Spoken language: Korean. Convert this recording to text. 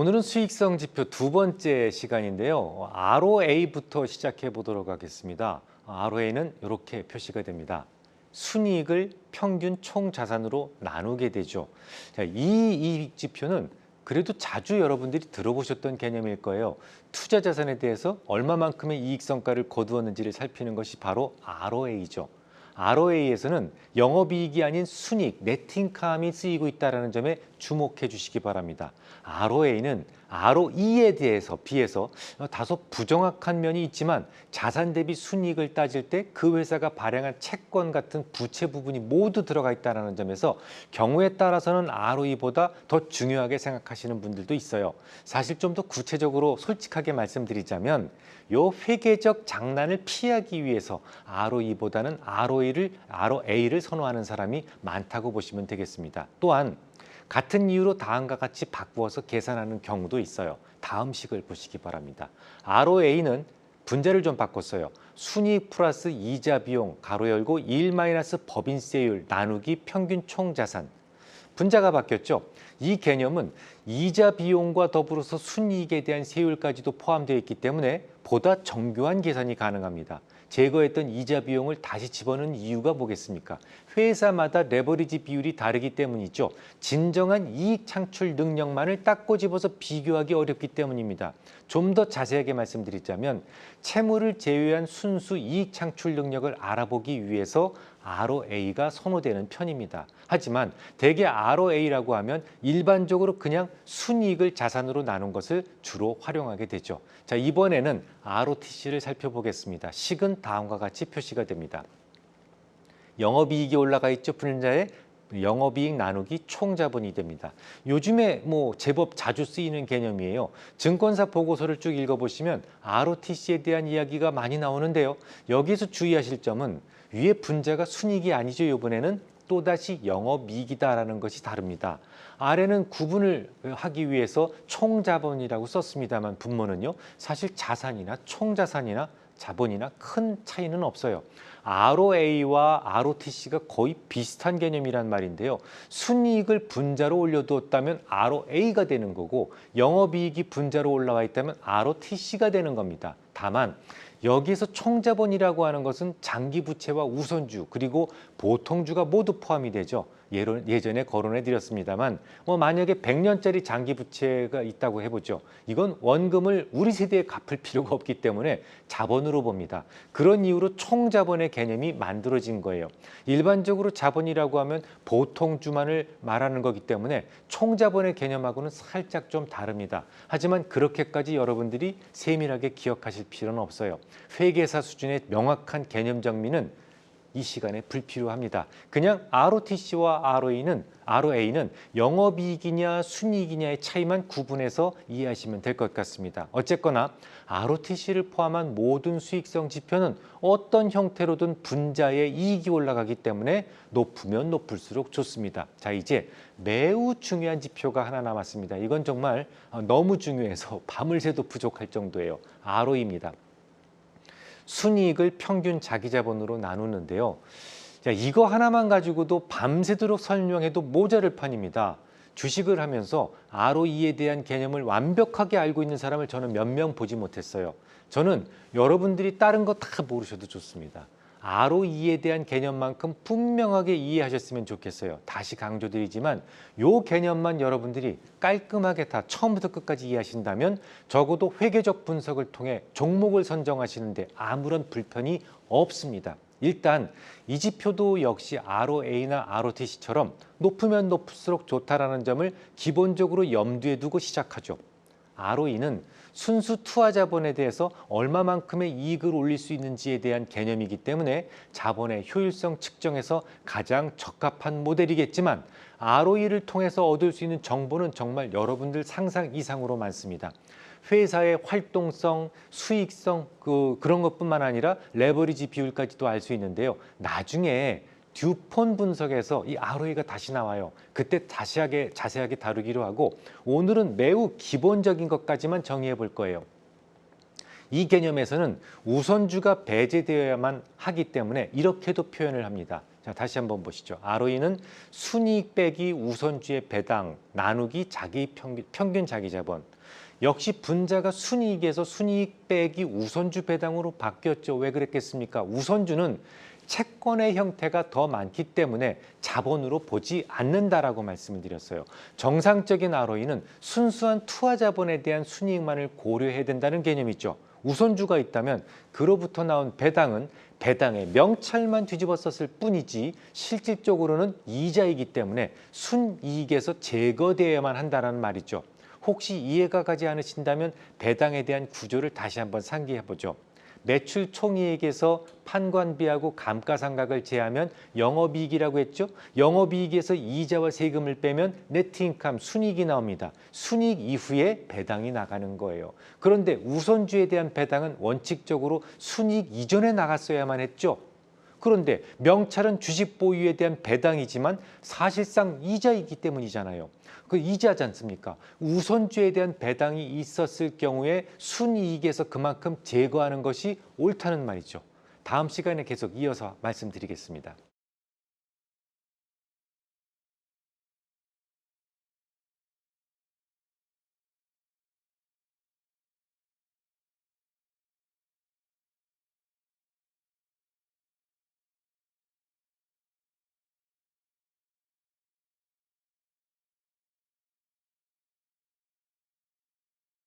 오늘은 수익성 지표 두 번째 시간인데요. ROA부터 시작해 보도록 하겠습니다. ROA는 이렇게 표시가 됩니다. 순이익을 평균 총 자산으로 나누게 되죠. 자, 이 이익 지표는 그래도 자주 여러분들이 들어보셨던 개념일 거예요. 투자 자산에 대해서 얼마만큼의 이익 성과를 거두었는지를 살피는 것이 바로 ROA죠. ROA에서는 영업이익이 아닌 순이익, 네팅감이 쓰이고 있다는 점에 주목해 주시기 바랍니다. ROA는 ROE에 대해서 비해서 다소 부정확한 면이 있지만 자산 대비 순이익을 따질 때 그 회사가 발행한 채권 같은 부채 부분이 모두 들어가 있다는 점에서 경우에 따라서는 ROE보다 더 중요하게 생각하시는 분들도 있어요. 사실 좀 더 구체적으로 솔직하게 말씀드리자면 요 회계적 장난을 피하기 위해서 ROE보다는 ROE를 ROA를 선호하는 사람이 많다고 보시면 되겠습니다. 또한 같은 이유로 다음과 같이 바꾸어서 계산하는 경우도 있어요. 다음 식을 보시기 바랍니다. ROA는 분자를 좀 바꿨어요. 순이익 플러스 이자 비용 가로 열고 1 마이너스 법인세율 나누기 평균 총 자산 분자가 바뀌었죠. 이 개념은 이자 비용과 더불어서 순이익에 대한 세율까지도 포함되어 있기 때문에 보다 정교한 계산이 가능합니다. 제거했던 이자 비용을 다시 집어넣은 이유가 뭐겠습니까? 회사마다 레버리지 비율이 다르기 때문이죠. 진정한 이익 창출 능력만을 딱 꼬집어서 비교하기 어렵기 때문입니다. 좀 더 자세하게 말씀드리자면 채무를 제외한 순수 이익 창출 능력을 알아보기 위해서 ROA가 선호되는 편입니다. 하지만 대개 ROA라고 하면 일반적으로 그냥 순이익을 자산으로 나눈 것을 주로 활용하게 되죠. 자, 이번에는 ROTC를 살펴보겠습니다. 식은 다음과 같이 표시가 됩니다. 영업이익이 올라가 있죠. 분자에 영업이익 나누기 총자본이 됩니다. 요즘에 뭐 제법 자주 쓰이는 개념이에요. 증권사 보고서를 쭉 읽어보시면 ROTC에 대한 이야기가 많이 나오는데요. 여기서 주의하실 점은 위에 분자가 순이익이 아니죠. 이번에는 또다시 영업이익이다라는 것이 다릅니다. 아래는 구분을 하기 위해서 총자본이라고 썼습니다만 분모는요. 사실 자산이나 총자산이나 자본이나 큰 차이는 없어요. ROA와 ROTC가 거의 비슷한 개념이란 말인데요. 순이익을 분자로 올려두었다면 ROA가 되는 거고 영업이익이 분자로 올라와 있다면 ROTC가 되는 겁니다. 다만 여기에서 총자본이라고 하는 것은 장기 부채와 우선주 그리고 보통주가 모두 포함이 되죠. 예전에 거론해 드렸습니다만 뭐 만약에 100년짜리 장기 부채가 있다고 해보죠. 이건 원금을 우리 세대에 갚을 필요가 없기 때문에 자본으로 봅니다. 그런 이유로 총자본의 개념이 만들어진 거예요. 일반적으로 자본이라고 하면 보통주만을 말하는 거기 때문에 총자본의 개념하고는 살짝 좀 다릅니다. 하지만 그렇게까지 여러분들이 세밀하게 기억하실 필요는 없어요. 회계사 수준의 명확한 개념 정리는 이 시간에 불필요합니다. 그냥 ROTC와 ROA는 ROA는 영업이익이냐 순이익이냐의 차이만 구분해서 이해하시면 될 것 같습니다. 어쨌거나 ROTC를 포함한 모든 수익성 지표는 어떤 형태로든 분자의 이익이 올라가기 때문에 높으면 높을수록 좋습니다. 자 이제 매우 중요한 지표가 하나 남았습니다. 이건 정말 너무 중요해서 밤을 새도 부족할 정도예요. ROE입니다. 순이익을 평균 자기자본으로 나누는데요. 자, 이거 하나만 가지고도 밤새도록 설명해도 모자를 판입니다. 주식을 하면서 ROE에 대한 개념을 완벽하게 알고 있는 사람을 저는 몇 명 보지 못했어요. 저는 여러분들이 다른 거 다 모르셔도 좋습니다. ROE에 대한 개념만큼 분명하게 이해하셨으면 좋겠어요. 다시 강조드리지만 요 개념만 여러분들이 깔끔하게 다 처음부터 끝까지 이해하신다면 적어도 회계적 분석을 통해 종목을 선정하시는데 아무런 불편이 없습니다. 일단 이 지표도 역시 ROA나 ROTC처럼 높으면 높을수록 좋다라는 점을 기본적으로 염두에 두고 시작하죠. ROE는 순수 투하 자본에 대해서 얼마만큼의 이익을 올릴 수 있는지에 대한 개념이기 때문에 자본의 효율성 측정에서 가장 적합한 모델이겠지만 ROE를 통해서 얻을 수 있는 정보는 정말 여러분들 상상 이상으로 많습니다. 회사의 활동성, 수익성 그 그런 것뿐만 아니라 레버리지 비율까지도 알 수 있는데요. 나중에 듀폰 분석에서 이 ROE가 다시 나와요. 그때 자세하게 자세하게 다루기로 하고 오늘은 매우 기본적인 것까지만 정의해 볼 거예요. 이 개념에서는 우선주가 배제되어야만 하기 때문에 이렇게도 표현을 합니다. 자, 다시 한번 보시죠. ROE는 순이익 빼기 우선주의 배당 나누기 자기 평균, 평균 자기 자본. 역시 분자가 순이익에서 순이익 빼기 우선주 배당으로 바뀌었죠. 왜 그랬겠습니까? 우선주는 채권의 형태가 더 많기 때문에 자본으로 보지 않는다라고 말씀을 드렸어요. 정상적인 ROE는 순수한 투하 자본에 대한 순이익만을 고려해야 된다는 개념이죠. 우선주가 있다면 그로부터 나온 배당은 배당의 명찰만 뒤집어 썼을 뿐이지 실질적으로는 이자이기 때문에 순이익에서 제거되어야만 한다는 말이죠. 혹시 이해가 가지 않으신다면 배당에 대한 구조를 다시 한번 상기해 보죠. 매출 총이익에서 판관비하고 감가상각을 제하면 영업이익이라고 했죠. 영업이익에서 이자와 세금을 빼면 네트인감 순이익이 나옵니다. 순이익 이후에 배당이 나가는 거예요. 그런데 우선주에 대한 배당은 원칙적으로 순이익 이전에 나갔어야만 했죠. 그런데 명찰은 주식 보유에 대한 배당이지만 사실상 이자이기 때문이잖아요. 그 이자지 않습니까? 우선주에 대한 배당이 있었을 경우에 순이익에서 그만큼 제거하는 것이 옳다는 말이죠. 다음 시간에 계속 이어서 말씀드리겠습니다.